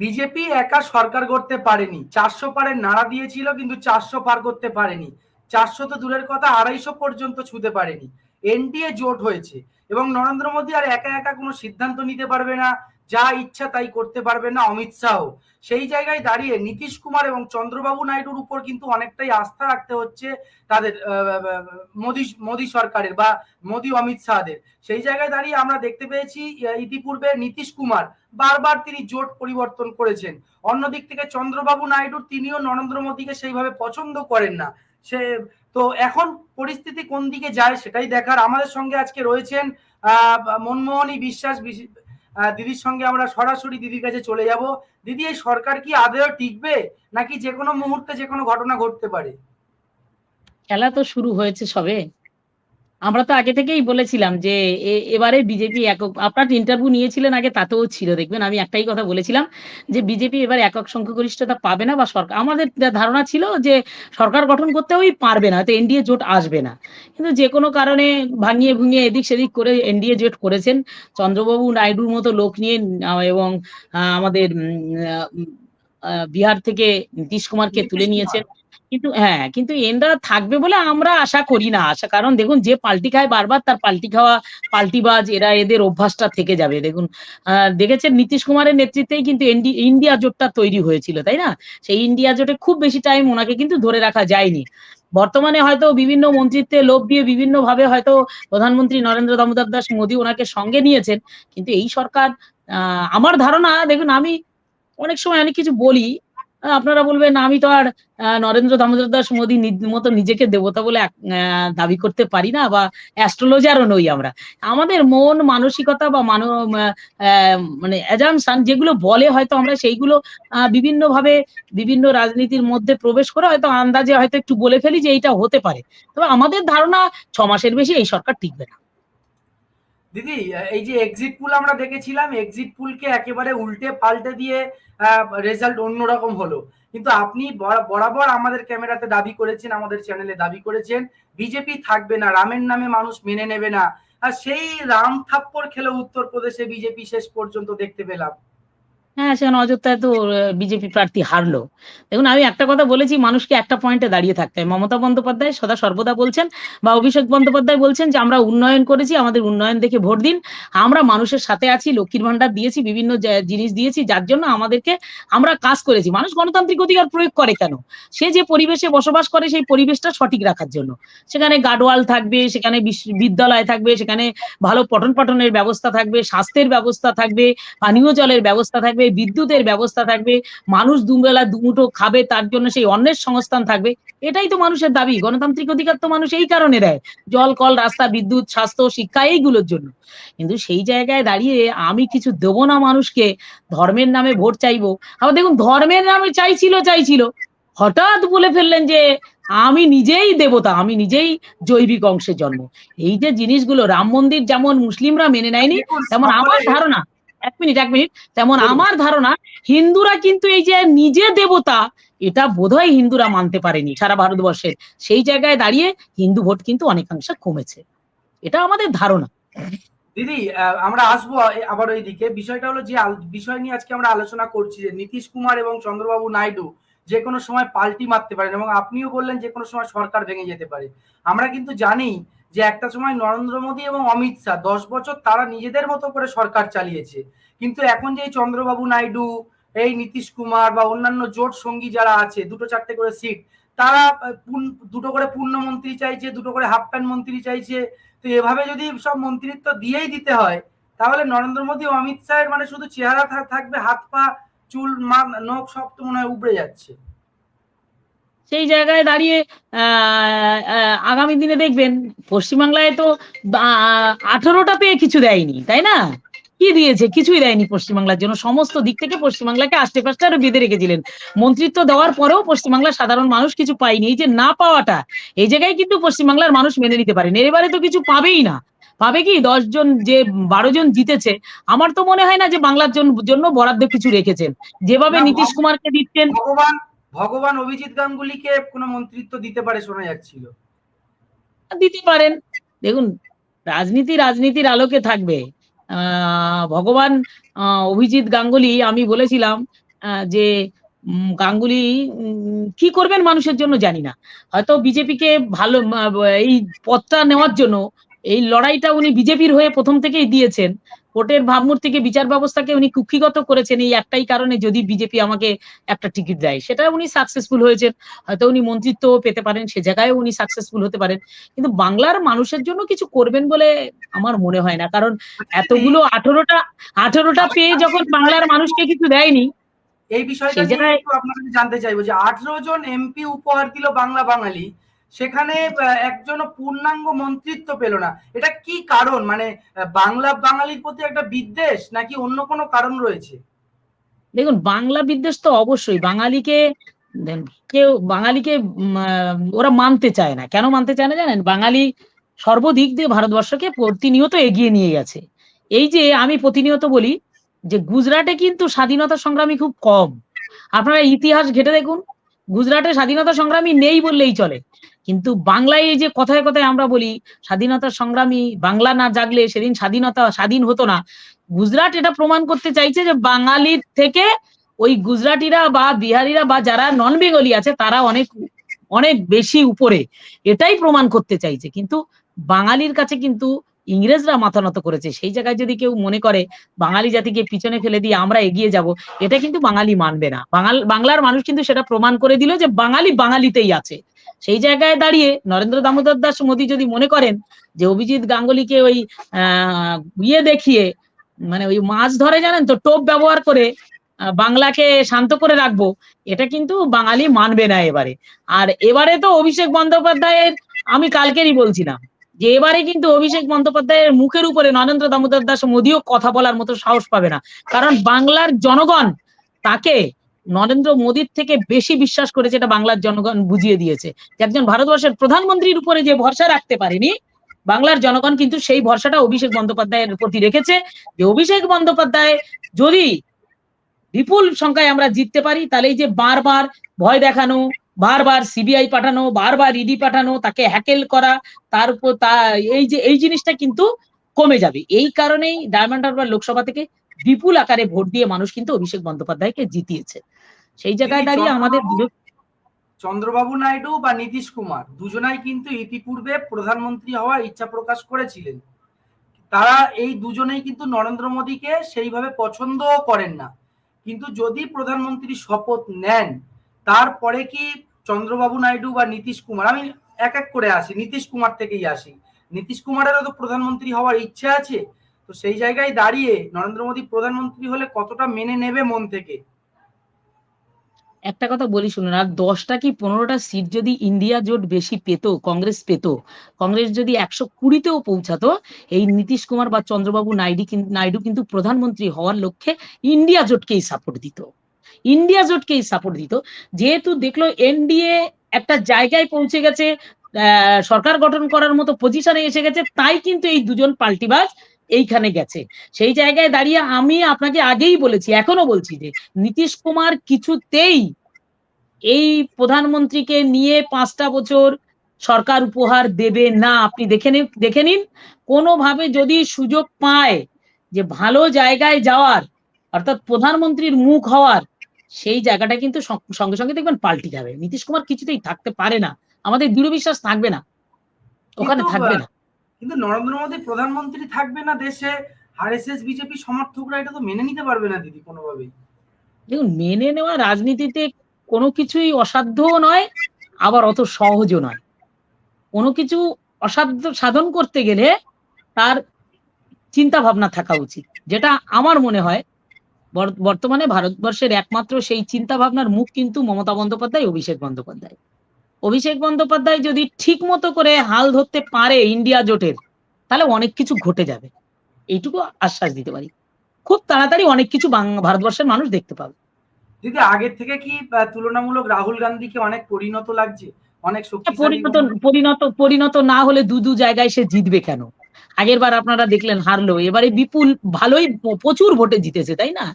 BJP একা সরকার করতে পারেনি। চারশো পারে নাড়া দিয়েছিল, কিন্তু চারশো পার করতে পারেনি। চারশো তো দূরের কথা, আড়াইশো পর্যন্ত ছুতে পারেনি। এনডিএ জোট হয়েছে এবং নরেন্দ্র মোদী আর একা একা কোনো সিদ্ধান্ত নিতে পারবে না। যা ইচ্ছা তাই করতে পারবে না অমিত শাহ। সেই জায়গায় দাঁড়িয়ে নীতিশ কুমার এবং চন্দ্রবাবু নাইডুর উপর কিন্তু অনেকটাই আস্থা রাখতে হচ্ছে তাদের মোদী মোদী সরকারের বা মোদী অমিত শাহদের। সেই জায়গায় দাঁড়িয়ে আমরা দেখতে পেয়েছি ইতিপূর্বে নীতিশ কুমার বারবার তিনি জোট পরিবর্তন করেছেন। অন্যদিক থেকে চন্দ্রবাবু নাইডু তিনিও নরেন্দ্র মোদীকে সেইভাবে পছন্দ করেন না। সে, তো এখন পরিস্থিতি কোন দিকে যায় সেটাই দেখার আমাদের সঙ্গে আজকে রয়েছেন মনমোহনী বিশ্বাস দিদির সঙ্গে আমরা সরাসরি দিদির কাছে চলে যাব। দিদি, এই সরকার কি আদেও টিকবে? নাকি যে কোনো মুহূর্তে যে কোনো ঘটনা ঘটতে পারে? খেলা তো শুরু হয়েছে সবে। আমরা তো আগে থেকেই বলেছিলাম যে এবারে বিজেপি একক আপনার ইন্টারভিউ নিয়েছিলেন আগে তাতেও ছিল দেখবেন আমি একটাই কথা বলেছিলাম যে বিজেপি এবার একক সংখ্যাগরিষ্ঠতা পাবে না বা সরকার আমাদের ধারণা ছিল যে সরকার গঠন করতেও পারবে না হয়তো এনডিএ জোট আসবে না। কিন্তু যে কোনো কারণে ভাঙিয়ে ভুঙিয়ে এদিক সেদিক করে এনডিএ জোট করেছেন। চন্দ্রবাবু নাইডুর মতো লোক নিয়ে এবং আমাদের বিহার থেকে নীতিশ কুমারকে তুলে নিয়েছেন। কিন্তু হ্যাঁ কিন্তু এনরা থাকবে বলে আমরা আশা করি না। আশা, কারণ দেখুন, যে পাল্টি খায় বারবার, তার পাল্টি খাওয়া পাল্টিবাজ এরা এদের অভ্যাসটা থেকে যাবে। দেখুন দেখেছেন নীতিশ কুমারের নেতৃত্বেই কিন্তু ইন্ডিয়া জোটটা তৈরি হয়েছিল, তাই না? সেই ইন্ডিয়া জোটে খুব বেশি টাইম ওনাকে কিন্তু ধরে রাখা যায়নি। বর্তমানে হয়তো বিভিন্ন মন্ত্রিত্বে লোভ দিয়ে বিভিন্ন ভাবে হয়তো প্রধানমন্ত্রী নরেন্দ্র দামোদর দাস মোদী ওনাকে সঙ্গে নিয়েছেন। কিন্তু এই সরকার আমার ধারণা, দেখুন, আমি অনেক সময় অনেক কিছু বলি আপনারা বলবেন, আমি তো আর নরেন্দ্র দামোদর দাস মোদী মতো নিজেকে দেবতা বলে দাবি করতে পারি না বা অ্যাস্ট্রোলজারও নই আমরা। আমাদের মন, মানসিকতা বা মান মানে অ্যাজামশন যেগুলো বলে হয়তো আমরা সেইগুলো বিভিন্ন ভাবে বিভিন্ন রাজনীতির মধ্যে প্রবেশ করে হয়তো আন্দাজে হয়তো একটু বলে ফেলি যে এইটা হতে পারে। তবে আমাদের ধারণা ছ মাসের বেশি এই সরকার টিকবে না। দিদি, এই যে এক্সিট পুল আমরা দেখেছিলাম এক্সিট পুলকে একেবারে উল্টে পাল্টে দিয়ে রেজাল্ট অন্যরকম হলো। কিন্তু আপনি বরাবর আমাদের ক্যামেরাতে দাবি করেছেন, আমাদের চ্যানেলে দাবি করেছেন, বিজেপি থাকবে না, রামের নামে মানুষ মেনে নেবে না। আর সেই রাম থাপ্পর খেলে উত্তরপ্রদেশে বিজেপি শেষ পর্যন্ত দেখতে পেলাম। হ্যাঁ সেখানে অযোধ্যায় তো বিজেপি প্রার্থী হারলো। দেখুন, আমি একটা কথা বলেছি, মানুষকে একটা পয়েন্টে দাঁড়িয়ে থাকতে হয়। মমতা বন্দ্যোপাধ্যায় সদা সর্বদা বলছেন বা অভিষেক বন্দ্যোপাধ্যায় বলছেন যে, আমরা উন্নয়ন করেছি, আমাদের উন্নয়ন দেখে ভোট দিন। আমরা মানুষের সাথে আছি, লক্ষ্মীর ভান্ডার দিয়েছি, বিভিন্ন জিনিস দিয়েছি, যার জন্য আমাদেরকে আমরা কাজ করেছি। মানুষ গণতান্ত্রিক অধিকার প্রয়োগ করে কেন? সে যে পরিবেশে বসবাস করে, সেই পরিবেশটা সঠিক রাখার জন্য। সেখানে গার্ডওয়াল থাকবে, সেখানে বিদ্যালয় থাকবে, সেখানে ভালো পঠন পাঠনের ব্যবস্থা থাকবে, স্বাস্থ্যের ব্যবস্থা থাকবে, পানীয় জলের ব্যবস্থা থাকবে বিদ্যুতের ব্যবস্থা থাকবে মানুষ দুবেলা দুমুঠো খাবে তার জন্য সেই অন্যের সংস্থান থাকবে। এটাই তো মানুষের দাবি গণতান্ত্রিক অধিকার তো মানুষ এই কারণে দেয় জল কল রাস্তা বিদ্যুৎ স্বাস্থ্য শিক্ষা এইগুলোর জন্য। কিন্তু সেই জায়গায় দাঁড়িয়ে আমি কিছু দেবো না মানুষকে ধর্মের নামে ভোট চাইব। আবার দেখুন ধর্মের নামে চাইছিল চাইছিল। হঠাৎ বলে ফেললেন যে আমি নিজেই দেবতা আমি নিজেই জৈবিক অংশের জন্ম। এই যে জিনিসগুলো রাম মন্দির যেমন মুসলিমরা মেনে নেয়নি তেমন আমার ধারণা এক মিনিট এক মিনিট। তেমন আমার ধারণা হিন্দুরা কিন্তু এই যে নিজে দেবতা এটা বোধহয় হিন্দুরা মানতে পারেনি সারা ভারতবর্ষের সেই জায়গায় দাঁড়িয়ে হিন্দু ভোট কিন্তু অনেকাংশে কমেছে। এটা আমাদের ধারণা। দিদি আমরা আসব আবার ওই দিকে বিষয়টা হলো যে বিষয় নিয়ে আজকে আমরা আলোচনা করছি যে নীতিশ কুমার এবং চন্দ্রবাবু নাইডু যে কোনো সময় পাল্টি মারতে পারেন এবং আপনিও বললেন যে কোনো সময় সরকার ভেঙে যেতে পারে। আমরা কিন্তু জানি যে একটা সময় নরেন্দ্র মোদী এবং অমিত শাহ, দশ বছর তারা নিজেদের মতো করে সরকার চালিয়েছে। কিন্তু এখন যে চন্দ্রবাবু নাইডু, এই নীতিশ কুমার বা অন্যান্য জোট সঙ্গী যারা আছে, দুটো চারটে করে সিট, তারা দুটো করে পূর্ণমন্ত্রী চাইছে, দুটো করে হাফ প্যান্ট মন্ত্রী চাইছে। তো এভাবে যদি সব মন্ত্রিত্ব দিয়েই দিতে হয়, তাহলে নরেন্দ্র মোদী অমিত শাহের মানে শুধু চেহারা থাকবে হাত পা চুল মা নখ সব তো মনে হয় উবড়ে যাচ্ছে। সেই জায়গায় দাঁড়িয়ে আগামী দিনে দেখবেন পশ্চিমবাংলায় তো আঠারোটা পেয়ে কিছু দেয়নি তাই না? কি দিয়েছে? কিছুই দেয়নি পশ্চিমবাংলার জন্য। সমস্ত দিক থেকে পশ্চিমবাংলাকে আষ্টে পাশে আরও বেঁধে রেখেছিলেন। মন্ত্রিত্ব দেওয়ার পরেও পশ্চিমবাংলার সাধারণ মানুষ কিছু পায়নি। এই যে না পাওয়াটা এই জায়গায় কিন্তু পশ্চিমবাংলার মানুষ মেনে নিতে পারেন। এবারে তো কিছু পাবেই না। পাবে কি? দশ জন যে বারো জন জিতেছে আমার তো মনে হয় না যে বাংলার জন্য বরাদ্দ কিছু রেখেছেন। যেভাবে নীতিশ কুমারকে দিচ্ছেন ভগবান অভিজিৎ গাঙ্গুলিকে কোনো মন্ত্রিত্ব দিতে পারে শোনা যাচ্ছিল? দিতে পারেন। দেখুন, রাজনীতি রাজনীতির আলোকে থাকবে। ভগবান অভিজিৎ গাঙ্গুলি, আমি বলেছিলাম যে গাঙ্গুলি কি করবেন মানুষের জন্য জানি না। হয়তো বিজেপিকে ভালো এই পথটা নেওয়ার জন্য, এই লড়াইটা উনি বিজেপির হয়ে প্রথম থেকেই দিয়েছেন। কোর্টের ভাবমূর্তিকে বিচার ব্যবস্থাকে উনি কুক্ষিগত করেছেন? এই একটাই কারণে যদি বিজেপি আমাকে একটা টিকিট দেয়। সেটা উনি সাকসেসফুল হয়েছেন। হয়তো উনি মন্ত্রিত্ব পেতে পারেন সে জায়গায় উনি সাকসেসফুল হতে পারেন। কিন্তু বাংলার মানুষের জন্য কিছু করবেন বলে আমার মনে হয় না। কারণ এতগুলো আঠেরোটা আঠেরোটা পেয়ে যখন বাংলার মানুষকে কিছু দেয়নি এই বিষয়টা আপনার জানতে চাইব যে আঠেরো জন এমপি উপহার দিল বাংলা বাঙালি। সেখানে একজন পূর্ণাঙ্গ মন্ত্রিত্ব পেল না। এটা কি কারণ? মানে বাংলা, বাঙালির প্রতি একটা বিদ্বেষ নাকি অন্য কোনো কারণ রয়েছে? দেখুন, বাংলা বিদ্বেষ তো অবশ্যই। বাঙালিকে কেউ, বাঙালিকে ওরা মানতে চায় না। কেন মানতে চায় না জানেন? বাঙালি সর্বদিক দিয়ে ভারতবর্ষকে প্রতিনিয়ত এগিয়ে নিয়ে গেছে। এই যে আমি প্রতিনিয়ত বলি যে, গুজরাটে কিন্তু স্বাধীনতা সংগ্রামী খুব কম। আপনারা ইতিহাস ঘেটে দেখুন গুজরাটে স্বাধীনতা সংগ্রামী নেই বললেই চলে। কিন্তু বাংলায় এই যে কথায় কথায় আমরা বলি, স্বাধীনতা সংগ্রামী বাংলা না জাগলে সেদিন স্বাধীনতা স্বাধীন হতো না। গুজরাট এটা প্রমাণ করতে চাইছে যে বাঙালির থেকে ওই গুজরাটিরা বা বিহারিরা বা যারা নন বেঙ্গলি আছে, তারা অনেক অনেক বেশি উপরে। এটাই প্রমাণ করতে চাইছে। কিন্তু বাঙালির কাছে কিন্তু ইংরেজরা মাথা নত করেছে। সেই জায়গায় যদি কেউ মনে করে, বাঙালি জাতিকে পিছনে ফেলে দিয়ে আমরা এগিয়ে যাব, এটা কিন্তু বাঙালি মানবে না। বাঙাল, বাংলার মানুষ কিন্তু সেটা প্রমাণ করে দিল যে বাঙালি বাঙালিতেই আছে। সেই জায়গায় দাঁড়িয়ে নরেন্দ্র দামোদর দাস মোদী যদি মনে করেন যে অভিজিৎ গাঙ্গুলিকে ওই, আহ ইয়ে দেখিয়ে মানে ওই মাছ ধরে জানেন তো, টোপ ব্যবহার করে বাংলাকে শান্ত করে রাখব, এটা কিন্তু বাঙালি মানবে না এবারে। আর এবারে তো অভিষেক বন্দ্যোপাধ্যায়ের আমি কালকেরই বলছিলাম। যে এবারে কিন্তু অভিষেক বন্দ্যোপাধ্যায়ের মুখের উপরে নরেন্দ্র দামোদর দাস মোদীও কথা বলার মতো সাহস পাবে না। কারণ বাংলার জনগণ তাকে নরেন্দ্র মোদীর থেকে বেশি বিশ্বাস করেছে, এটা বাংলার জনগণ বুঝিয়ে দিয়েছে। একজন ভারতবর্ষের প্রধানমন্ত্রীর উপরে যে ভরসা রাখতে পারেনি, বাংলার জনগণ কিন্তু সেই ভরসাটা অভিষেক বন্দ্যোপাধ্যায়ের প্রতি রেখেছে যে অভিষেক বন্দ্যোপাধ্যায় যদি বিপুল সংখ্যায় আমরা জিততে পারি, তাহলে এই যে বারবার ভয় দেখানো বারবার সিবিআই পাঠানো বারবার ইডি পাঠানো তাকে হ্যাকেল করা তার উপর তা এই যে এই জিনিসটা কিন্তু কমে যাবে। এই কারণেই ডায়মন্ড হারবার লোকসভা থেকে বিপুল আকারে ভোট দিয়ে মানুষ কিন্তু অভিষেক বন্দ্যোপাধ্যায়কে জিতিয়েছে। সেই জায়গায় দাঁড়িয়ে আমাদের চন্দ্রবাবু- চন্দ্রবাবু নাইডু বা নীতিশ কুমার দুজনাই কিন্তু ইতিপূর্বে প্রধানমন্ত্রী হওয়ার ইচ্ছা প্রকাশ করেছিলেন। তারা এই দুজনেই কিন্তু নরেন্দ্র মোদীকে সেইভাবে পছন্দও করেন না। কিন্তু যদি প্রধানমন্ত্রী শপথ নেন তারপরে কি চন্দ্রবাবু নাইডু বা নীতিশ কুমার। আমি এক এক করে আসি, নীতিশ কুমার থেকেই আসি। নীতিশ কুমারেরও তো প্রধানমন্ত্রী হওয়ার ইচ্ছে আছে। তো সেই জায়গায় দাঁড়িয়ে নরেন্দ্র মোদী প্রধানমন্ত্রী হলে কতটা মেনে নেবে মন থেকে? একটা কথা বলি শুনুন, আর দশটা কি পনেরোটা সিট যদি ইন্ডিয়া জোট বেশি পেত, কংগ্রেস পেত, কংগ্রেস যদি একশো কুড়িতেও পৌঁছাতো, এই নীতিশ কুমার বা চন্দ্রবাবু নাইডু নাইডু কিন্তু প্রধানমন্ত্রী হওয়ার লক্ষ্যে ইন্ডিয়া জোটকেই সাপোর্ট দিত। ইন্ডিয়া জোটকেই সাপোর্ট দিত। যেহেতু দেখল এনডিএ একটা জায়গায় পৌঁছে গেছে সরকার গঠন করার মতো পজিশনে এসে গেছে, তাই কিন্তু এই দুজন পাল্টিবাজ এইখানে গেছে। সেই জায়গায় দাঁড়িয়ে আমি আপনাকে আগেই বলেছি, এখনও বলছি যে নীতিশ কুমার কিছুতেই এই প্রধানমন্ত্রীকে নিয়ে পাঁচটা বছর সরকার উপহার দেবে না। আপনি দেখে নিন দেখে নিন। কোনোভাবে যদি সুযোগ পায় যে ভালো জায়গায় যাওয়ার, অর্থাৎ প্রধানমন্ত্রীর মুখ হওয়ার সেই জায়গাটা কিন্তু সঙ্গে সঙ্গে দেখবেন পাল্টে যাবে। নীতিশ কুমার কিছুতেই থাকতে পারে না। আমাদের দৃঢ় বিশ্বাস থাকবে না। ওখানে থাকবে না। কিন্তু নরেন্দ্র মোদী প্রধানমন্ত্রী থাকবে না দেশে আরএসএস বিজেপি সমর্থকরা এটা তো মেনে নিতে পারবে না দিদি কোনোভাবেই। দেখুন মেনে নেওয়া রাজনীতিতে কোনো কিছুই অসাধ্যও নয় আবার অত সহজও নয়। কোনো কিছু অসাধ্য সাধন করতে গেলে তার চিন্তা ভাবনা থাকা উচিত। যেটা আমার মনে হয় বর্তমানে ভারতবর্ষের একমাত্র সেই চিন্তা ভাবনার মুখ কিন্তু মমতা বন্দ্যোপাধ্যায় অভিষেক বন্দ্যোপাধ্যায়। অভিষেক বন্দ্যোপাধ্যায় যদি ঠিক মতো করে হাল ধরতে পারে ইন্ডিয়া জোটের তাহলে অনেক কিছু ঘটে যাবে। এইটুকু আশ্বাস দিতে পারি। খুব তাড়াতাড়ি অনেক কিছু ভারতবর্ষের মানুষ দেখতে পাবে। দিদি আগের থেকে কি তুলনামূলক রাহুল গান্ধীকে অনেক পরিণত লাগছে? অনেক পরিণত পরিণত পরিণত না হলে দু দু জায়গায় সে জিতবে কেন? আগের বার আপনারা দেখলেন হারলো, এবারে বিপুল, ভালোই প্রচুর ভোটে জিতেছে, তাই না?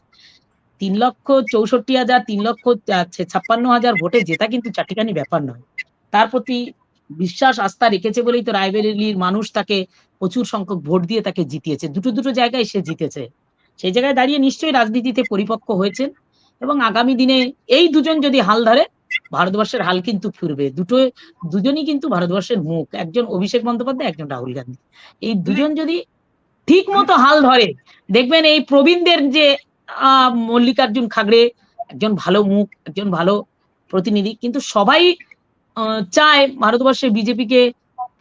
তিন লক্ষ চৌষট্টি হাজার, তিন লক্ষ ছাপ্পান্ন হাজার ভোটে জেতা কিন্তু চারটিখানি ব্যাপার নয়। তার প্রতি বিশ্বাস, আস্থা রেখেছে বলেই তো রায়বেরেলির মানুষ তাকে প্রচুর সংখ্যক ভোট দিয়ে তাকে জিতিয়েছে। দুটো দুটো জায়গায় সে জিতেছে। সেই জায়গায় দাঁড়িয়ে নিশ্চয়ই রাজনীতিতে পরিপক্ক হয়েছেন এবং আগামী দিনে এই দুজন যদি হাল ধরে ভারতবর্ষের হাল কিন্তু ফিরবে। দুটো, দুজনই কিন্তু ভারতবর্ষের মুখ। একজন অভিষেক বন্দ্যোপাধ্যায়, একজন রাহুল গান্ধী। এই দুজন যদি ঠিক মতো হাল ধরে, দেখবেন এই প্রবীণদের যে মল্লিকার্জুন খাগড়ে, একজন ভালো মুখ, একজন ভালো প্রতিনিধি, কিন্তু সবাই চায় ভারতবর্ষের বিজেপিকে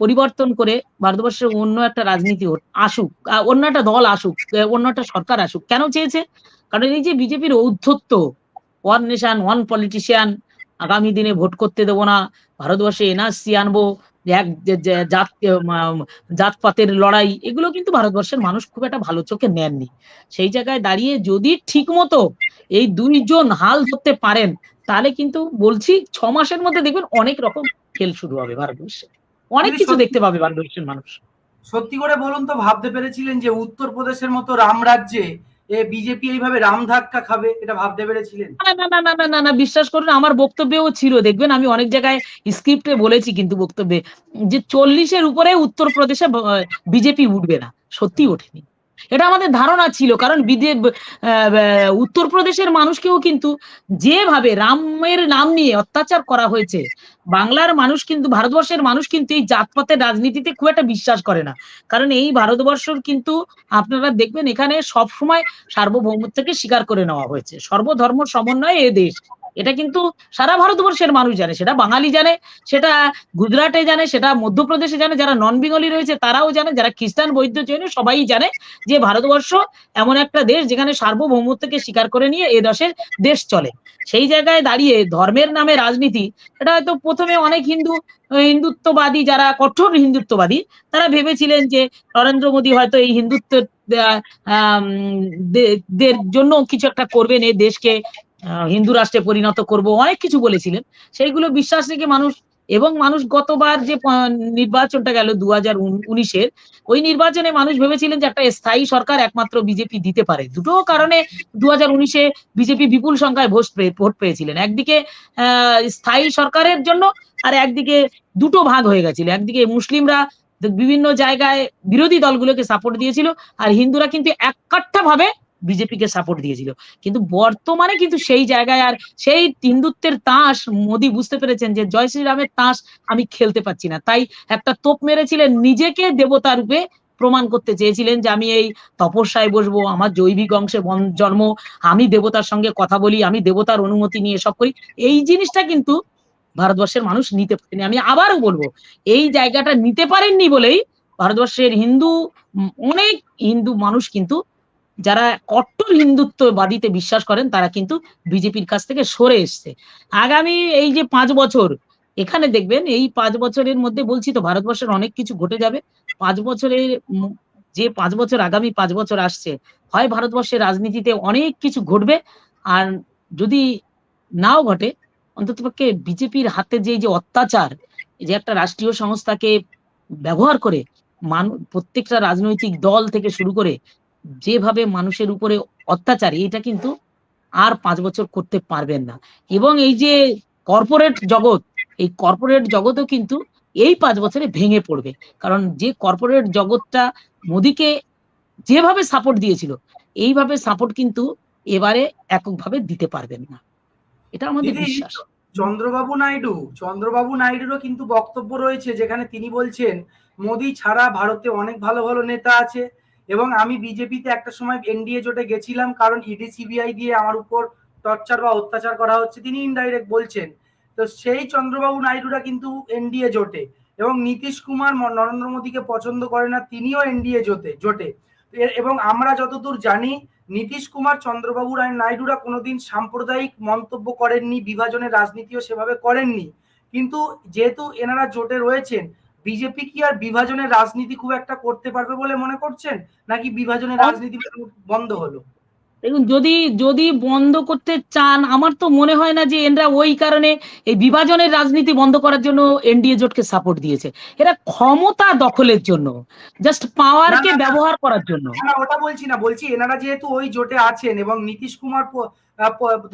পরিবর্তন করে ভারতবর্ষের অন্য একটা রাজনীতি আসুক অন্য একটা দল আসুক অন্য একটা সরকার আসুক। কেন চেয়েছে? কারণ এই যে বিজেপির ঔদ্ধত্য ওয়ান নেশন ওয়ান পলিটিশিয়ান আগামী দিনে ভোট করতে দেবো না। ভারতবর্ষে এনআরসি আনব এক জাত জাতপাতের লড়াই এগুলো কিন্তু ভারতবর্ষের মানুষ খুব একটা ভালো চোখে নেননি। সেই জায়গায় দাঁড়িয়ে যদি ঠিক মতো এই দুইজন হাল ধরতে পারেন তাহলে কিন্তু বলছি ছ মাসের মধ্যে দেখবেন অনেক রকম খেল শুরু হবে ভারতবর্ষে। অনেক কিছু দেখতে পাবে ভারতবর্ষের মানুষ। সত্যি করে বলুন তো ভাবতে পেরেছিলেন যে উত্তরপ্রদেশের মতো রাম রাজ্যে এ বিজেপি এইভাবে রাম ধাক্কা খাবে এটা ভাবতে পেরেছিলেন? না না না না না না বিশ্বাস করুন, আমার বক্তব্যেও ছিল। দেখবেন, আমি অনেক জায়গায় স্ক্রিপ্টে বলেছি কিন্তু বক্তব্যে। যে চল্লিশের উপরে উত্তরপ্রদেশে বিজেপি উঠবে না। সত্যি ওঠেনি। এটা আমাদের ধারণা ছিল, কারণ বিদে উত্তরপ্রদেশের মানুষকেও কিন্তু যেভাবে রামের নাম নিয়ে অত্যাচার করা হয়েছে, বাংলার মানুষ কিন্তু, ভারতবর্ষের মানুষ কিন্তু এই জাতপাতের রাজনীতিতে খুব একটা বিশ্বাস করে না। কারণ এই ভারতবর্ষর কিন্তু আপনারা দেখবেন এখানে সব সময় সার্বভৌমত্বকে স্বীকার করে নেওয়া হয়েছে। সর্বধর্ম সমন্বয়ে এ দেশ। এটা কিন্তু সারা ভারতবর্ষের মানুষ জানে সেটা বাঙালি জানে সেটা গুজরাটে জানে সেটা মধ্যপ্রদেশে জানে যারা নন বেঙ্গলি রয়েছে তারাও জানে যারা খ্রিস্টান বৈদ্য জৈন সবাই জানে যে ভারতবর্ষ এমন একটা দেশ যেখানে সার্বভৌমত্বকে স্বীকার করে নিয়ে এ দেশের দেশ চলে। সেই জায়গায় দাঁড়িয়ে ধর্মের নামে রাজনীতি এটা হয়তো প্রথমে অনেক হিন্দু হিন্দুত্ববাদী যারা কঠোর হিন্দুত্ববাদী তারা ভেবেছিলেন যে নরেন্দ্র মোদী হয়তো এই হিন্দুত্ব আহ, আম, দে- দের জন্য কিছু একটা করবেন এই দেশকে হিন্দু রাষ্ট্রে পরিণত করব, অনেক কিছু বলেছিলেন। সেইগুলো বিশ্বাস রেখে মানুষ, এবং মানুষ গতবার যে নির্বাচনটা গেল দু হাজার উনিশের, ওই নির্বাচনে মানুষ ভেবেছিলেন যে একটা স্থায়ী সরকার একমাত্র বিজেপি দিতে পারে। দুটো কারণে দু হাজার উনিশে বিজেপি বিপুল সংখ্যায় ভোট পেয়ে- ভোট পেয়েছিলেন। একদিকে স্থায়ী সরকারের জন্য, আর একদিকে দুটো ভাগ হয়ে গেছিল। একদিকে মুসলিমরা বিভিন্ন জায়গায় বিরোধী দলগুলোকে সাপোর্ট দিয়েছিল, আর হিন্দুরা কিন্তু এককাট্টা ভাবে বিজেপিকে সাপোর্ট দিয়েছিল। কিন্তু বর্তমানে কিন্তু সেই জায়গায় আর সেই হিন্দুত্বের তাস মোদি বুঝতে পেরেছেন যে, জয় শ্রীরামের তাস আমি খেলতে পারছি না। তাই একটা তোপ মেরেছিলেন নিজেকে দেবতা রূপে প্রমাণ করতে চেয়েছিলেন যে, আমি এই তপস্যায় বসবো, আমার জৈবিক অংশে জন্ম, আমি দেবতার সঙ্গে কথা বলি, আমি দেবতার অনুমতি নিয়ে সব করি। এই জিনিসটা কিন্তু ভারতবর্ষের মানুষ নিতে পারেনি। আমি আবারও বলব, এই জায়গাটা নিতে পারেননি বলেই ভারতবর্ষের হিন্দু অনেক হিন্দু মানুষ কিন্তু যারা কট্টর হিন্দুত্ববাদীতে বিশ্বাস করেন, তারা কিন্তু বিজেপির কাছ থেকে সরে এসছে। আগামী এই যে পাঁচ বছর, এখানে দেখবেন এই পাঁচ বছরের মধ্যে বলছি তো, ভারতবর্ষের অনেক কিছু ঘটে যাবে। পাঁচ বছরের যে পাঁচ বছর, আগামী পাঁচ বছর আসছে, হয় ভারতবর্ষের রাজনীতিতে অনেক কিছু ঘটবে। আর যদি নাও ঘটে, অন্ততপক্ষে বিজেপির হাতে যে যে অত্যাচার যে একটা রাষ্ট্রীয় সংস্থাকে ব্যবহার করে মানুষ প্রত্যেকটা রাজনৈতিক দল থেকে শুরু করে যেভাবে মানুষের উপরে অত্যাচার এটা কিন্তু আর পাঁচ বছর করতে পারবেন না। এবং এই যে কর্পোরেট জগৎ এই কর্পোরেট জগৎও কিন্তু এই পাঁচ বছরে ভেঙে পড়বে। কারণ যে কর্পোরেট জগৎটা মোদিকে যেভাবে সাপোর্ট দিয়েছিল এইভাবে সাপোর্ট কিন্তু এবারে এককভাবে দিতে পারবেন না। এটা আমাদের বিশ্বাস। চন্দ্রবাবু নাইডু চন্দ্রবাবু নাইডুরও কিন্তু বক্তব্য রয়েছে যেখানে তিনি বলছেন মোদি ছাড়া ভারতে অনেক ভালো ভালো নেতা আছে এবং আমি বিজেপিতে একটা সময় এনডিএ জোটে গেছিলাম, কারণ ইডি, সিবিআই দিয়ে আমার উপর টর্চার বা অত্যাচার করা হচ্ছে, তিনি ইনডাইরেক্ট বলছেন। তো সেই চন্দ্রবাবু নাইডুরা কিন্তু এনডিএ জোটে এবং নীতিশ কুমার নরেন্দ্র মোদীকে পছন্দ করে না, তিনিও এনডিএ জোটে জোটে। এবং আমরা যতদূর জানি, নীতিশ কুমার, চন্দ্রবাবু নাইডুরা কোনোদিন সাম্প্রদায়িক মন্তব্য করেননি, বিভাজনের রাজনীতিও সেভাবে করেননি। কিন্তু যেহেতু এনারা জোটে রয়েছেন বিজেপি কি আর বিভাজনের রাজনীতি খুব একটা করতে পারবে বলে মনে করছেন? নাকি বিভাজনের রাজনীতি বন্ধ হলো? দেখুন যদি যদি বন্ধ করতে চান আমার তো মনে হয় না যে এনরা ওই কারণে এই বিভাজনের রাজনীতি বন্ধ করার জন্য এনডিএ জোটকে সাপোর্ট দিয়েছে। এরা ক্ষমতা দখলের জন্য জাস্ট পাওয়ারকে। ব্যবহার করার জন্য। না ওটা বলছি না বলছি এনারা যেহেতু ওই জোটে আছেন এবং নীতিশ কুমার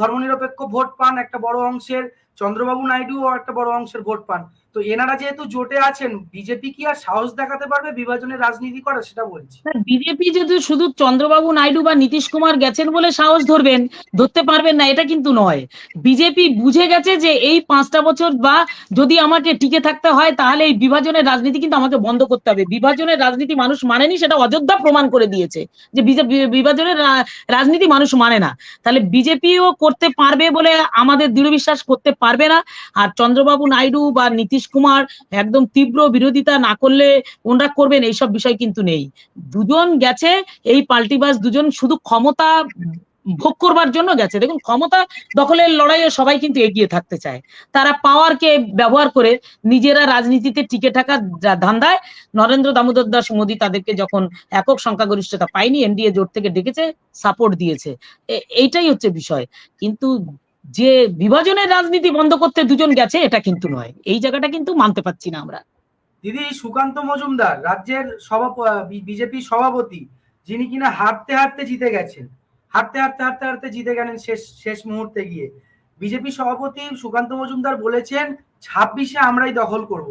ধর্মনিরপেক্ষ ভোট পান একটা বড় অংশের চন্দ্রবাবু নাইডুও একটা বড় অংশের ভোট পান। তো এনারা যেহেতু জোটে আছেন, বিজেপি কি আর সাহস দেখাতে পারবে বিভাজনের রাজনীতি করা সেটা বলছি। বিজেপি যদি শুধু চন্দ্রবাবু নাইডু বা নীতিশ কুমার গেছেন বলে সাহস ধরবেন, ধরতে পারবেন না, এটা কিন্তু নয়। বিজেপি বুঝে গেছে যে এই পাঁচটা বছর বা যদি আমাকে টিকে থাকতে হয়, তাহলে এই বিভাজনের রাজনীতি কিন্তু আমাকে বন্ধ করতে হবে। বিভাজনের রাজনীতি মানুষ মানেনি, সেটা অযোধ্যা প্রমাণ করে দিয়েছে যে বিভাজনের রাজনীতি মানুষ মানে না। তাহলে বিজেপিও করতে পারবে বলে আমাদের দৃঢ় বিশ্বাস করতে পারবে না, আর চন্দ্রবাবু নাইডু বা নীতিশ কুমার একদম তীব্র বিরোধিতা না করলে ওনারা করবেন, এইসব বিষয় কিন্তু নেই। দুজন গেছে, এই পাল্টিবাস দুজন শুধু ক্ষমতা ভোগ করবার জন্য গেছে। দেখুন, ক্ষমতা দখলের লড়াইয়ে সবাই কিন্তু এগিয়ে থাকতে চায়। তারা পাওয়ারকে ব্যবহার করে নিজেরা রাজনীতিতে টিকে থাকার ধান্দায় নরেন্দ্র দামোদর দাস মোদী তাদেরকে যখন একক সংখ্যাগরিষ্ঠতা পায়নি, এনডিএ জোট থেকে ডেকেছে সাপোর্ট দিয়েছে। এইটাই হচ্ছে বিষয়। কিন্তু যে বিভাজনের রাজনীতি বন্ধ করতে দুজন গেছে, এটা কিন্তু নয়। এই জায়গাটা কিন্তু মানতে পারছি না আমরা। দিদি, সুকান্ত মজুমদার, রাজ্যের সভা বিজেপি সভাপতি, যিনি কিনা হারতে হারতে জিতে গেছেন। হারতে হারতে হারতে হারতে জিতে গেলেন শেষ শেষ মুহূর্তে গিয়ে। বিজেপি সভাপতি সুকান্ত মজুমদার বলেছেন, ছাব্বিশে আমরাই দখল করব।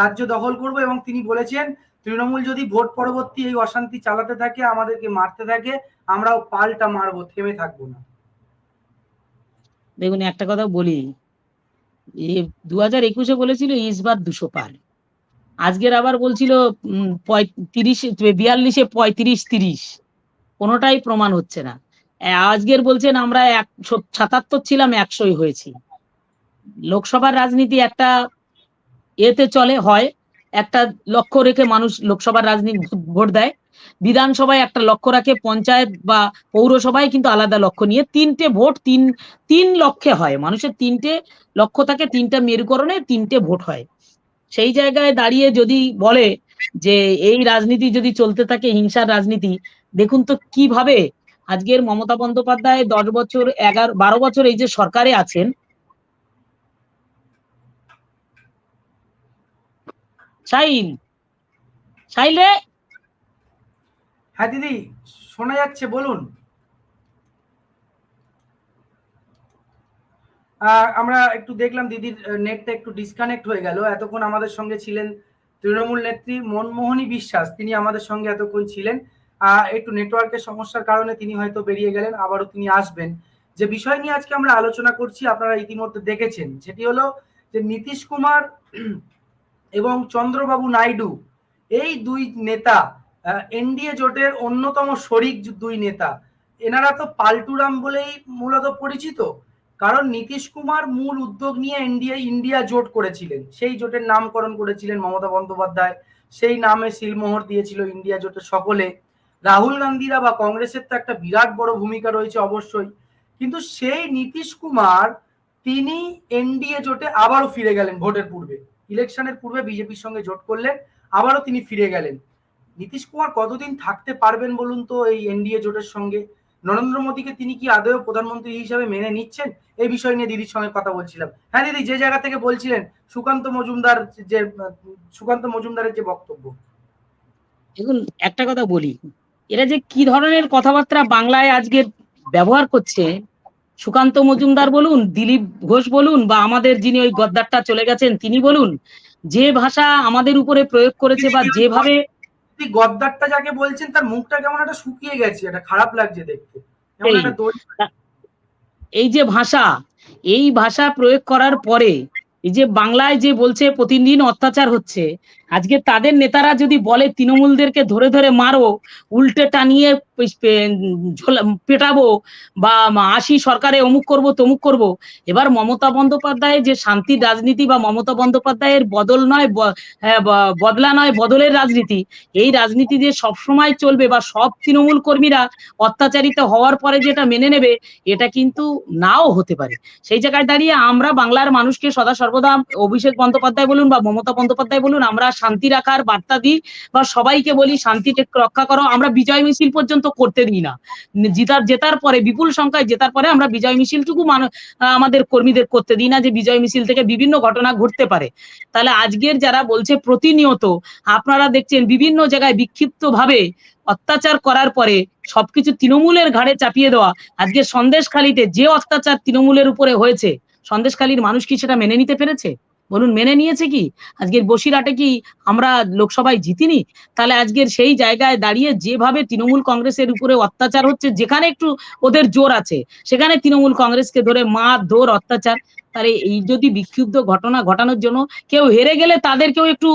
রাজ্য দখল করব এবং তিনি বলেছেন, তৃণমূল যদি ভোট পরবর্তী এই অশান্তি চালাতে থাকে, আমাদেরকে মারতে থাকে, আমরাও পাল্টা মারবো, থেমে থাকব না। দেখুন, একটা কথা বলি। দু হাজার একুশে বলেছিল ইসবার দুশো পার। আজকের আবার বলছিল তিরিশ, বিয়াল্লিশে পঁয়ত্রিশ, তিরিশ। কোনোটাই প্রমাণ হচ্ছে না। আজকের বলছেন, আমরা একশো, সাতাত্তর ছিলাম, একশোই হয়েছি। লোকসভার রাজনীতি একটা এতে চলে, হয়। একটা লক্ষ্য রেখে মানুষ লোকসভার রাজনীতি ভোট দেয়। বিধানসভায় একটা লক্ষ্য রাখে, পঞ্চায়েত বা পৌরসভায় কিন্তু আলাদা লক্ষ্য নিয়ে তিনটে ভোট তিন তিন লক্ষ্যে হয়। মানুষের তিনটে লক্ষ্য থাকে, তিনটা মেরুকরণে তিনটে ভোট হয়। সেই জায়গায় দাঁড়িয়ে যদি বলে যে এই রাজনীতি যদি চলতে থাকে, হিংসার রাজনীতি, দেখুন তো কীভাবে আজকের মমতা বন্দ্যোপাধ্যায় দশ বছর, এগারো, বারো বছর এই যে সরকারে আছেন সাইল সাইল হ্যাঁ দিদি, শোনা যাচ্ছে, বলুন। আমরা একটু দেখলাম দিদির নেটটা একটু ডিসকানেক্ট হয়ে গেল। এতক্ষণ আমাদের সঙ্গে ছিলেন তৃণমূল নেত্রী মনমোহনী বিশ্বাস। তিনি আমাদের সঙ্গে এতক্ষণ ছিলেন। একটু নেটওয়ার্কের সমস্যার কারণে তিনি হয়তো বেরিয়ে গেলেন, আবারও তিনি আসবেন। যে বিষয় নিয়ে আজকে আমরা আলোচনা করছি, আপনারা ইতিমধ্যে দেখেছেন, সেটি হলো যে নীতিশ কুমার এবং চন্দ্রবাবু নাইডু, এই দুই নেতা এনডিএ জোটের অন্যতম শরিক দুই নেতা। এনারা তো পাল্টুরাম বলেই মূলত পরিচিত, কারণ নীতিশ কুমার মূল উদ্যোগ নিয়ে এনডিএ ইন্ডিয়া জোট করেছিলেন। সেই জোটের নামকরণ করেছিলেন মমতা বন্দ্যোপাধ্যায়। সেই নামে সিলমোহর দিয়েছিল ইন্ডিয়া জোটের সকলে। রাহুল গান্ধীরা বা কংগ্রেসের তো একটা বিরাট বড় ভূমিকা রয়েছে অবশ্যই। কিন্তু সেই নীতিশ কুমার, তিনি এনডিএ জোটে আবারও ফিরে গেলেন ভোটের পূর্বে। ইলেকশনের পূর্বে বিজেপির সঙ্গে জোট করলেন, আবারও তিনি ফিরে গেলেন। নীতিশ কুমার কতদিন থাকতে পারবেন বলুন তো এই এনডিএ জোটের সঙ্গে? নরেন্দ্র মোদীকে তিনি কি আদৌ প্রধানমন্ত্রী হিসাবে মেনে নিচ্ছেন? এই বিষয় নিয়ে দিদির সঙ্গে কথা বলছিলাম। হ্যাঁ দিদি, যে জায়গা থেকে বলছিলেন, সুকান্ত মজুমদার যে, সুকান্ত মজুমদারের যে বক্তব্য। দেখুন, একটা কথা বলি। এরা যে কি ধরনের কথাবার্তা বাংলায় আজকে ব্যবহার করছে, সুকান্ত মজুমদার বলুন, দিলীপ ঘোষ বলুন, বা আমাদের যিনি ওই গদ্দারটা চলে গেছেন, তিনি বলুন, যে ভাষা আমাদের উপরে প্রয়োগ করেছে বা যেভাবে দিদি, গদ্দারটা যাকে বলছেন তার মুখটা কেমন একটা শুকিয়ে গেছে এটা খারাপ লাগছে দেখতে। এই যে ভাষা এই ভাষা প্রয়োগ করার পরে এই যে বাংলায় যে বলছে প্রতিদিন অত্যাচার হচ্ছে আজকে তাদের নেতারা যদি বলে তৃণমূলদেরকে ধরে ধরে মারো উল্টে টানিয়ে পেটাবো বা আসি সরকারে অমুক করব তমুক করব। এবার মমতা বন্দ্যোপাধ্যায় যে শান্তির রাজনীতি বা মমতা বন্দ্যোপাধ্যায়ের বদল নয় হ্যাঁ, বদলা নয় বদলের রাজনীতি। এই রাজনীতি যে সবসময় চলবে বা সব তৃণমূল কর্মীরা অত্যাচারিত হওয়ার পরে যেটা মেনে নেবে এটা কিন্তু নাও হতে পারে। সেই জায়গায় দাঁড়িয়ে আমরা বাংলার মানুষকে সদা সর্বদা অভিষেক বন্দ্যোপাধ্যায় বলুন বা মমতা বন্দ্যোপাধ্যায় বলুন আমরা শান্তি রাখার বার্তা দিই বা সবাইকে বলি শান্তিকে রক্ষা করো, আমরা বিজয় মিছিল পর্যন্ত করতে দিই না। জিতার, জেতার পরে, বিপুল সংখ্যায় জেতার পরে আমরা বিজয় মিছিলটুকু আমাদের কর্মীদের করতে দিই না যে বিজয় মিছিল থেকে বিভিন্ন ঘটনা ঘটতে পারে। তাহলে আজকের যারা বলছে প্রতিনিয়ত, আপনারা দেখছেন বিভিন্ন জায়গায় বিক্ষিপ্ত ভাবে অত্যাচার করার পরে সবকিছু তৃণমূলের ঘাড়ে চাপিয়ে দেওয়া। আজকে সন্দেশখালিতে যে অত্যাচার তৃণমূলের উপরে হয়েছে, সন্দেশখালীর মানুষ কি সেটা মেনে নিতে পেরেছে? বলুন, মেনে নিয়েছে কি? আজকের বসিরহাটে কি আমরা লোকসভায় জিতিনি? তাহলে আজকের সেই জায়গায় দাঁড়িয়ে যেভাবে তৃণমূল কংগ্রেসের উপরে অত্যাচার হচ্ছে, যেখানে একটু ওদের জোর আছে, সেখানে তৃণমূল কংগ্রেসকে ধরে মার ধর অত্যাচার। তাহলে এই যদি বিক্ষুব্ধ ঘটনা ঘটানোর জন্য কেউ হেরে গেলে তাদেরকেও একটু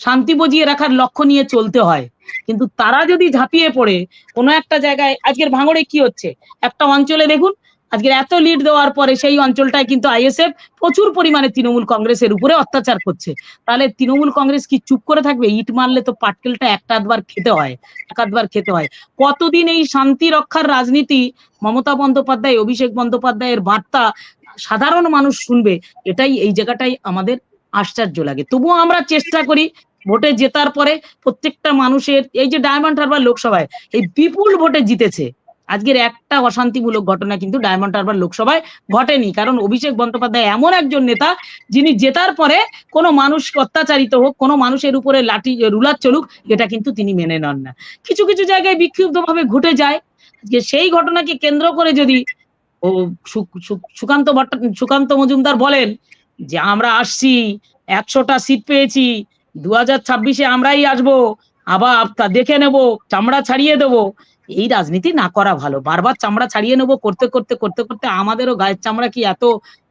শান্তি বজিয়ে রাখার লক্ষ্য নিয়ে চলতে হয়। কিন্তু তারা যদি ঝাঁপিয়ে পড়ে, কোনো একটা জায়গায়, আজকের ভাঙড়ে কি হচ্ছে? একটা অঞ্চলে দেখুন আজকের এত লিড দেওয়ার পরে সেই অঞ্চলটায় কিন্তু আইএসএফ প্রচুর পরিমাণে তৃণমূল কংগ্রেসের উপরে অত্যাচার করছে। তাহলে তৃণমূল কংগ্রেস কি চুপ করে থাকবে? ইট মারলে তো পাটকেলটা একটা আধবার খেতে হয়, এক আধবার খেতে হয়। কতদিন এই শান্তি রক্ষার রাজনীতি? মমতা বন্দ্যোপাধ্যায়, অভিষেক বন্দ্যোপাধ্যায়ের বার্তা সাধারণ মানুষ শুনবে। এটাই এই জায়গাটাই আমাদের আশ্চর্য লাগে। তবুও আমরা চেষ্টা করি ভোটে জেতার পরে প্রত্যেকটা মানুষের, এই যে ডায়মন্ড হারবার লোকসভায়, এই বিপুল ভোটে জিতেছে। আজকের একটা অশান্তিমূলক ঘটনা কিন্তু ডায়মন্ড হারবার লোকসভায় ঘটেনি। কারণ অভিষেক বন্দ্যোপাধ্যায় এমন একজন নেতা, যিনি জেতার পরে কোনো মানুষ অত্যাচারিত হোক, কোনো মানুষের উপরে লাঠি রুলার চলুক, এটা কিন্তু তিনি মেনে নেন না। কিছু কিছু জায়গায় বিক্ষুব্ধ ভাবে ঘটে যায়। যে সেই ঘটনাকে কেন্দ্র করে যদি ও সুকান্ত ভট্ট, সুকান্ত মজুমদার বলেন যে, আমরা আসছি, একশোটা সিট পেয়েছি দু হাজার ছাব্বিশে আমরাই আসব, আবার দেখে নেব, চামড়া ছাড়িয়ে দেবো। এই রাজনীতি না করা ভালো। বারবার চামড়া ছাড়িয়ে নেব করতে করতে করতে করতে আমাদেরও গায়ের চামড়া কি এত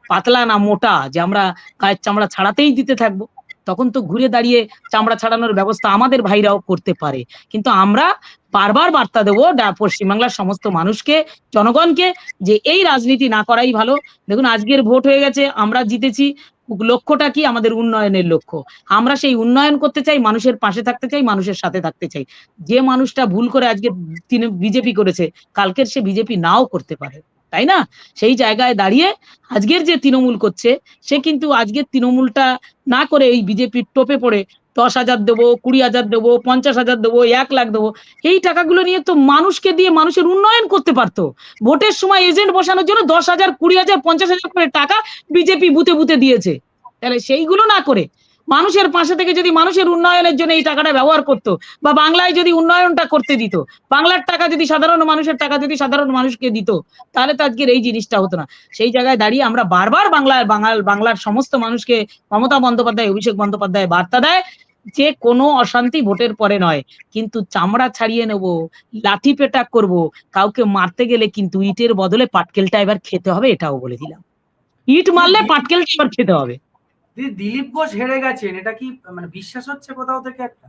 পাতলা না মোটা যে আমরা গায়ের চামড়া ছাড়াতেই দিতে থাকব? তখন তো ঘুরে দাঁড়িয়ে চামড়া ছাড়ানোর ব্যবস্থা আমাদের ভাইরাও করতে পারে। কিন্তু আমরা বারবার বার্তা দেবো পশ্চিমবাংলার সমস্ত মানুষকে, জনগণকে যে এই রাজনীতি না করাই ভালো। দেখুন, আজকের ভোট হয়ে গেছে, আমরা জিতেছি। লক্ষ্যটা কি? আমাদের উন্নয়নের লক্ষ্য। আমরা সেই উন্নয়ন করতে চাই, মানুষের পাশে থাকতে চাই, মানুষের সাথে থাকতে চাই। যে মানুষটা ভুল করে আজকে তিনি বিজেপি করেছে, কালকের সে বিজেপি নাও করতে পারে, তাই না? সেই জায়গায় দাঁড়িয়ে আজকের যে তৃণমূল করছে, সে কিন্তু আজকের তৃণমূলটা না করে এই বিজেপির টোপে পড়ে দশ হাজার দেবো, কুড়ি হাজার দেবো, পঞ্চাশ হাজার দেবো, এক লাখ দেবো, এই টাকাগুলো নিয়ে তো মানুষকে দিয়ে মানুষের উন্নয়ন করতে পারতো। ভোটের সময় এজেন্ট বসানোর জন্য দশ হাজার, কুড়ি হাজার, পঞ্চাশ হাজার করে টাকা বিজেপি বুতে বুতে দিয়েছে। তাহলে সেইগুলো না করে মানুষের পাশে থেকে যদি মানুষের উন্নয়নের জন্য এই টাকাটা ব্যবহার করতো বা বাংলায় যদি উন্নয়নটা করতে দিত, বাংলার টাকা যদি সাধারণ মানুষের টাকা যদি সাধারণ মানুষকে দিত, তাহলে তো আজকের এই জিনিসটা হতো না। সেই জায়গায় দাঁড়িয়ে আমরা বারবার বাংলার বাংলার সমস্ত মানুষকে মমতা বন্দ্যোপাধ্যায়, অভিষেক বন্দ্যোপাধ্যায় বার্তা দেয়। যে কোনো অশান্তি ভোটের পরে নয়। কিন্তু চামড়া ছাড়িয়ে নেব লাঠি পেটা করব কাউকে মারতে গেলে কিন্তু ইটের বদলে পাটকেলটা এবার খেতে হবে এটাও বলে দিলাম। ইট মারলে পাটকেলটা এবার খেতে হবে। দিলীপ ঘোষ হেরে গেছেন এটা কি মানে বিশ্বাস হচ্ছে কোথাও থেকে একটা?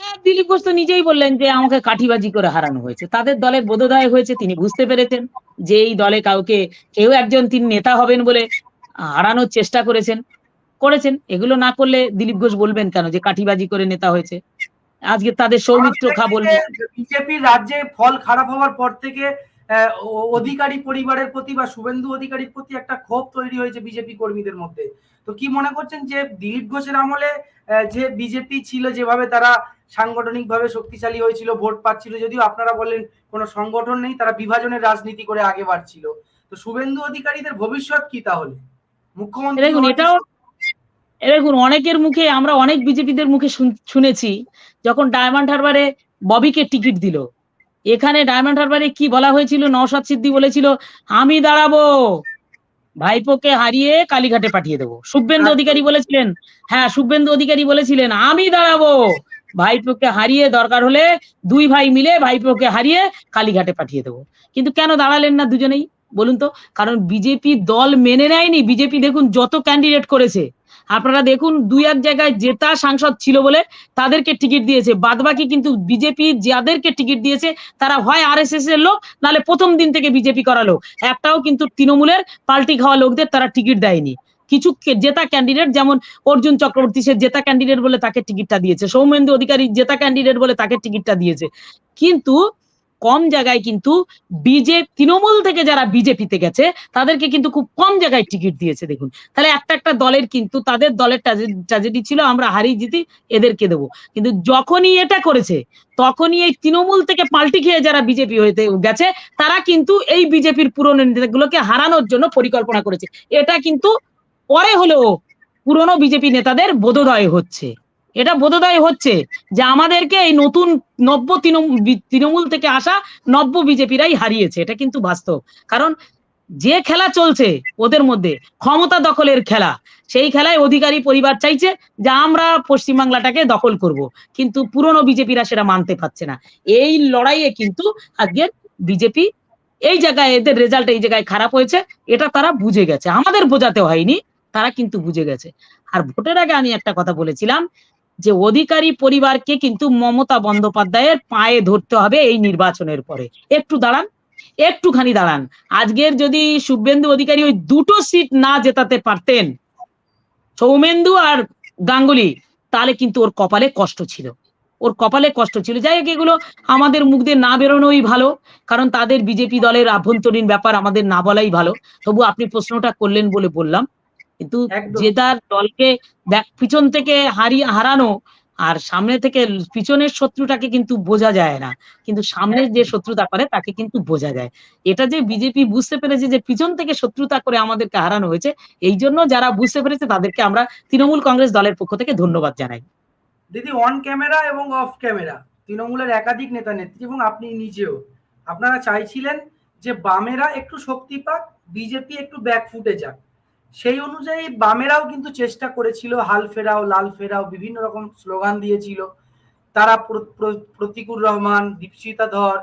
হ্যাঁ দিলীপ ঘোষ তো নিজেই বললেন যে আমাকে কাঠিবাজি করে হারানো হয়েছে। তাদের দলের বোধোদয় হয়েছে তিনি বুঝতে পেরেছেন যে এই দলে কাউকে কেউ একজন তিনি নেতা হবেন বলে হারানোর চেষ্টা করেছেন। করেছেন এগুলো না করলে দিলীপ ঘোষ বলবেন কেন যে কাঠিবাজি করে নেতা হয়েছে? আজকে তাদের সৌমিত্র খা বলবে বিজেপির রাজ্যে ফল খারাপ হওয়ার পর থেকে অধিকারী পরিবারের প্রতি বা শুভেন্দু অধিকারীর প্রতি একটা ক্ষোভ তৈরি হয়েছে বিজেপি কর্মীদের মধ্যে। তো কি মনে করছেন যে দিলীপ ঘোষের আমলে যে বিজেপি ছিল যেভাবে তারা সাংগঠনিকভাবে শক্তিশালী হয়েছিল ভোট পাচ্ছিল যদিও আপনারা বললেন কোনো সংগঠন নেই তারা বিভাজনের রাজনীতি করে আগে বাড়ছিল। তো শুভেন্দু অধিকারীদের ভবিষ্যৎ কি তাহলে? মুখ্যমন্ত্রী এটাও দেখুন অনেকের মুখে আমরা অনেক বিজেপিদের মুখে শুন- শুনেছি যখন ডায়মন্ড হারবারে ববিকে টিকিট দিল। এখানে ডায়মন্ড হারবারে কি বলা হয়েছিল? নওশাদ সিদ্দি বলেছিল আমি দাঁড়াবো। ভাইপোকে হারিয়ে কালীঘাটে পাঠিয়ে দেবো। শুভেন্দু অধিকারী বলেছিলেন হ্যাঁ শুভেন্দু অধিকারী বলেছিলেন আমি দাঁড়াবো। ভাইপোকে হারিয়ে দরকার হলে দুই ভাই মিলে ভাইপোকে হারিয়ে কালীঘাটে পাঠিয়ে দেবো। কিন্তু কেন দাঁড়ালেন না দুজনেই? বলুন তো কারণ বিজেপি দল মেনে নেয়নি। বিজেপি দেখুন যত ক্যান্ডিডেট করেছে আপনারা দেখুন, দুই এক জায়গায় জেতা সাংসদ ছিল বলে তাদেরকে টিকিট দিয়েছে। বাদবাকি কিন্তু বিজেপি যাদেরকে টিকিট দিয়েছে, তারা হয় আরএসএস এর লোক, নাহলে প্রথম দিন থেকে বিজেপি করা লোক। একটাও কিন্তু তৃণমূলের পাল্টি খাওয়া লোকদের তারা টিকিট দেয়নি। কিছু জেতা ক্যান্ডিডেট যেমন অর্জুন চক্রবর্তী, সে জেতা ক্যান্ডিডেট বলে তাকে টিকিটটা দিয়েছে। সৌমেন্দু অধিকারী জেতা ক্যান্ডিডেট বলে তাকে টিকিটটা দিয়েছে। কিন্তু কম জায়গায় কিন্তু বিজে, তৃণমূল থেকে যারা বিজেপিতে গেছে, তাদেরকে কিন্তু খুব কম জায়গায় টিকিট দিয়েছে, দেখুন। তাহলে একটা একটা দলের কিন্তু, তাদের দলের ট্র্যাজেডি ছিল, আমরা হারিয়ে জিতি, এদেরকে দেবো। কিন্তু যখনই এটা করেছে, তখনই এই তৃণমূল থেকে পাল্টি খেয়ে যারা বিজেপি হইতে গেছে, তারা কিন্তু এই বিজেপির পুরনো নেতাগুলোকে হারানোর জন্য পরিকল্পনা করেছে। এটা কিন্তু পরে হলেও পুরনো বিজেপি নেতাদের বোধোদয় হচ্ছে। এটা বোধোদয় হচ্ছে যে আমাদেরকে এই নতুন নব্য তৃণমূল থেকে আসা নব্য বিজেপিরাই হারিয়েছে, এটা কিন্তু বাস্তব। কারণ যে খেলা চলছে ওদের মধ্যে ক্ষমতা দখলের খেলা, সেই খেলায় অধিকারী পরিবার চাইছে যে আমরা পশ্চিমবাংলাটাকে দখল করব, কিন্তু পুরনো বিজেপিরা সেটা মানতে পারছে না। এই লড়াইয়ে কিন্তু আজকের বিজেপি এই জায়গায় এদের রেজাল্ট এই জায়গায় খারাপ হয়েছে, এটা তারা বুঝে গেছে। আমাদের বোঝাতে হয়নি, তারা কিন্তু বুঝে গেছে। আর ভোটের আগে আমি একটা কথা বলেছিলাম যে অধিকারী পরিবারকে কিন্তু মমতা বন্দ্যোপাধ্যায়ের পায়ে ধরতে হবে এই নির্বাচনের পরে। একটু দাঁড়ান, একটুখানি দাঁড়ান। আজকের যদি শুভেন্দু অধিকারী ওই দুটো সিট না জেতাতে পারতেন, সৌমেন্দু আর গাঙ্গুলি, তাহলে কিন্তু ওর কপালে কষ্ট ছিল। ওর কপালে কষ্ট ছিল। যাই হোক, এগুলো আমাদের মুখ দিয়ে না বেরোনোই ভালো, কারণ তাদের বিজেপি দলের আভ্যন্তরীণ ব্যাপার আমাদের না বলাই ভালো। তবু আপনি প্রশ্নটা করলেন বলে বললাম কিন্তু তার দলকে ব্যাক- পিছন থেকে হারিয়ে হারানো আর সামনে থেকে পিছনের শত্রুটাকে কিন্তু বোঝা যায় না। কিন্তু সামনের যে শত্রুতা করে তাকে কিন্তু বোঝা যায়। এটা যে বিজেপি বুঝতে পেরেছে যে পিছন থেকে শত্রুতা করে আমাদেরকে হারানো হয়েছে এই জন্য যারা বুঝতে পেরেছে তাদেরকে আমরা তৃণমূল কংগ্রেস দলের পক্ষ থেকে ধন্যবাদ জানাই। দিদি অন ক্যামেরা এবং অফ ক্যামেরা তৃণমূলের একাধিক নেতা নেত্রী এবং আপনি নিজেও। আপনারা চাইছিলেন যে বামেরা একটু শক্তি পাক বিজেপি একটু ব্যাকফুটে যাক সেই অনুযায়ী বামেরাও কিন্তু চেষ্টা করেছিল হাল ফেরাও লাল ফেরাও বিভিন্ন রকম স্লোগান দিয়েছিল। তারা প্র- প্র- প্রতিকুর রহমান দীপশিতা ধর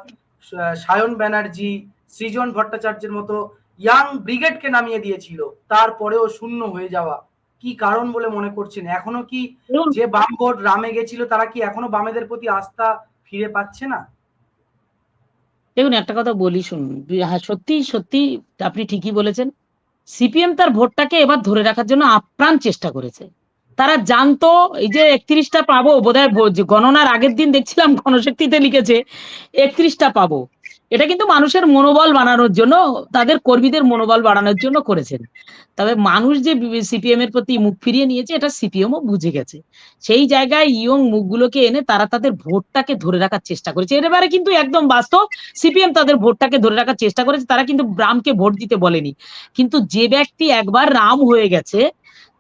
সায়ন ব্যানার্জি সৃজন ভট্টাচার্যের মতো ইয়াং ব্রিগেডকে নামিয়ে দিয়েছিল। তারপরেও শূন্য হয়ে যাওয়া। কি কারণ বলে মনে করছেন? এখনও কি যে বাম ভোট রামে গেছিল তারা কি এখনও বামেদের প্রতি আস্থা ফিরে পাচ্ছে না? দেখুন একটা কথা বলি শুনুন। হ্যাঁ সত্যি সত্যি আপনি ঠিকই বলেছেন। সিপিএম তার ভোটটাকে এবার ধরে রাখার জন্য আপ্রাণ চেষ্টা করেছে। তারা জানতো, এই যে একত্রিশটা পাবো, বোধহয় গণনার আগের দিন দেখছিলাম, গণশক্তিতে লিখেছে, একত্রিশটা পাবো। এটা কিন্তু মানুষের মনোবল বাড়ানোর জন্য, তাদের কর্মীদের মনোবল বাড়ানোর জন্য করেছেন। তবে মানুষ যে সিপিএম এর প্রতি মুখ ফিরিয়ে নিয়েছে, এটা সিপিএমও বুঝে গেছে। সেই জায়গায় ইয়ং মুখগুলোকে এনে তারা তাদের ভোটটাকে ধরে রাখার চেষ্টা করেছে। এর কিন্তু একদম বাস্তব। সিপিএম তাদের ভোটটাকে ধরে রাখার চেষ্টা করেছে, তারা কিন্তু রামকে ভোট দিতে বলেনি। কিন্তু যে ব্যক্তি একবার রাম হয়ে গেছে,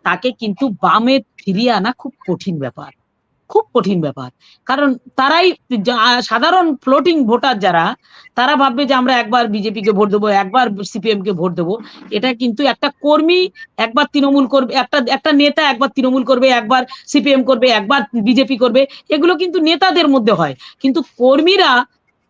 তাকে কিন্তু বামে ফিরিয়ে আনা খুব কঠিন ব্যাপার। খুব কঠিন ব্যাপার। কারণ তারাই সাধারণ ফ্লোটিং ভোটার যারা, তারা ভাববে যে আমরা একবার বিজেপি কে ভোট দেবো, একবার সিপিএম কে ভোট দেবো। এটা কিন্তু একটা কর্মী একবার তৃণমূল করবে, একটা একটা নেতা একবার তৃণমূল করবে, একবার সিপিএম করবে, একবার বিজেপি করবে, এগুলো কিন্তু নেতাদের মধ্যে হয়। কিন্তু কর্মীরা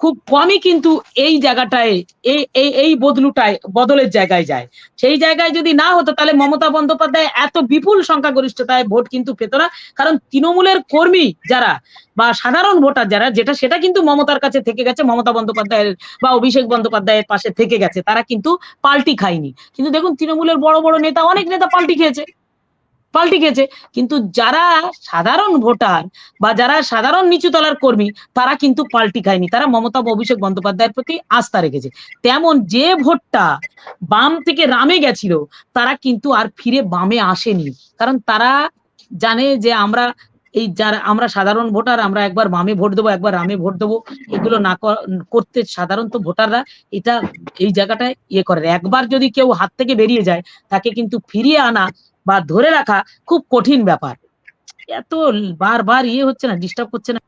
খুব কমই কিন্তু এই জায়গাটায়, এই এই বদলুটায়, বদলের জায়গায় যায়। সেই জায়গায় যদি না হতো, তাহলে মমতা বন্দ্যোপাধ্যায় এত বিপুল সংখ্যাগরিষ্ঠতায় ভোট কিন্তু পেত না। কারণ তৃণমূলের কর্মী যারা, বা সাধারণ ভোটার যারা, যেটা, সেটা কিন্তু মমতার কাছে থেকে গেছে, মমতা বন্দ্যোপাধ্যায়ের বা অভিষেক বন্দ্যোপাধ্যায়ের পাশে থেকে গেছে, তারা কিন্তু পাল্টি খায়নি। কিন্তু দেখুন, তৃণমূলের বড় বড় নেতা, অনেক নেতা পাল্টি খেয়েছে। পাল্টি গেছে কিন্তু যারা সাধারণ ভোটার বা যারা সাধারণ নিচু তলার কর্মী, তারা কিন্তু পাল্টি খায়নি। তারা মমতা অভিষেক বন্দ্যোপাধ্যায়ের প্রতি আস্থা রেখেছে। তেমন যে ভোটটা বাম থেকে রামে গেছিল, তারা কিন্তু আর ফিরে বামে আসেনি। কারণ তারা জানে যে আমরা এই যারা, আমরা সাধারণ ভোটার, আমরা একবার বামে ভোট দেবো, একবার রামে ভোট দেবো। এগুলো না কর- করতে সাধারণত ভোটাররা এটা এই জায়গাটায় ইয়ে করে। একবার যদি কেউ হাত থেকে বেরিয়ে যায়, তাকে কিন্তু ফিরিয়ে আনা বা ধরে রাখা খুব কঠিন ব্যাপার। এত বারবার ইয়ে হচ্ছে না ডিস্টার্ব করছে না।